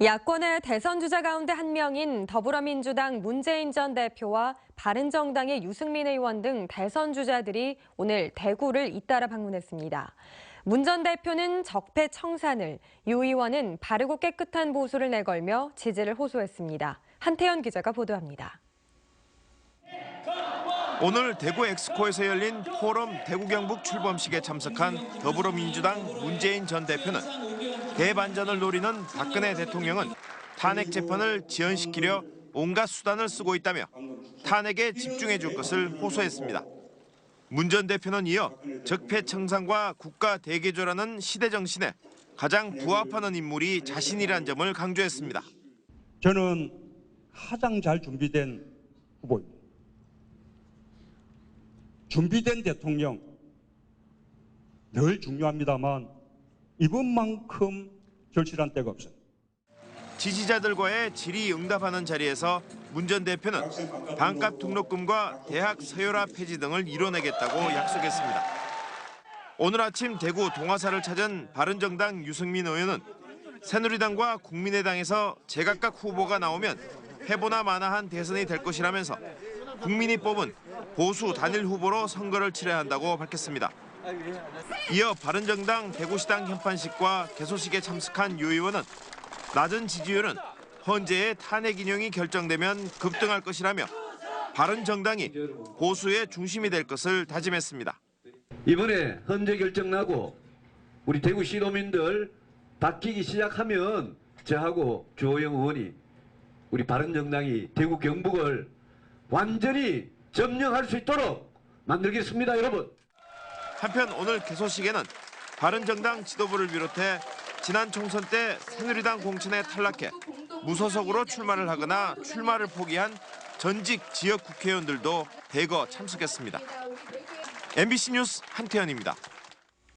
야권의 대선 주자 가운데 한 명인 더불어민주당 문재인 전 대표와 바른정당의 유승민 의원 등 대선 주자들이 오늘 대구를 잇따라 방문했습니다. 문 전 대표는 적폐 청산을, 유 의원은 바르고 깨끗한 보수를 내걸며 지지를 호소했습니다. 한태현 기자가 보도합니다. 오늘 대구 엑스코에서 열린 포럼 대구 경북 출범식에 참석한 더불어민주당 문재인 전 대표는 대반전을 노리는 박근혜 대통령은 탄핵 재판을 지연시키려 온갖 수단을 쓰고 있다며 탄핵에 집중해 줄 것을 호소했습니다. 문 전 대표는 이어 적폐 청산과 국가 대개조라는 시대 정신에 가장 부합하는 인물이 자신이란 점을 강조했습니다. 저는 가장 잘 준비된 후보입니다. 준비된 대통령 늘 중요합니다만 이번만큼 절실한 때가 없습니다. 지지자들과의 질의응답하는 자리에서 문 전 대표는 반값 등록금과 대학 서열화 폐지 등을 이뤄내겠다고 약속했습니다. 오늘 아침 대구 동화사를 찾은 바른정당 유승민 의원은 새누리당과 국민의당에서 제각각 후보가 나오면 해보나 마나한 대선이 될 것이라면서 국민이 뽑은 보수 단일 후보로 선거를 치러야 한다고 밝혔습니다. 이어 바른정당 대구시당 현판식과 개소식에 참석한 유 의원은 낮은 지지율은 헌재의 탄핵 인용이 결정되면 급등할 것이라며 바른정당이 보수의 중심이 될 것을 다짐했습니다. 이번에 헌재 결정 나고 우리 대구 시도민들 바뀌기 시작하면 저하고 조호영 의원이 우리 바른정당이 대구 경북을 완전히 점령할 수 있도록 만들겠습니다 여러분. 한편 오늘 개소식에는 바른정당 지도부를 비롯해 지난 총선 때 새누리당 공천에 탈락해 무소속으로 출마를 하거나 출마를 포기한 전직 지역 국회의원들도 대거 참석했습니다. MBC 뉴스 한태현입니다.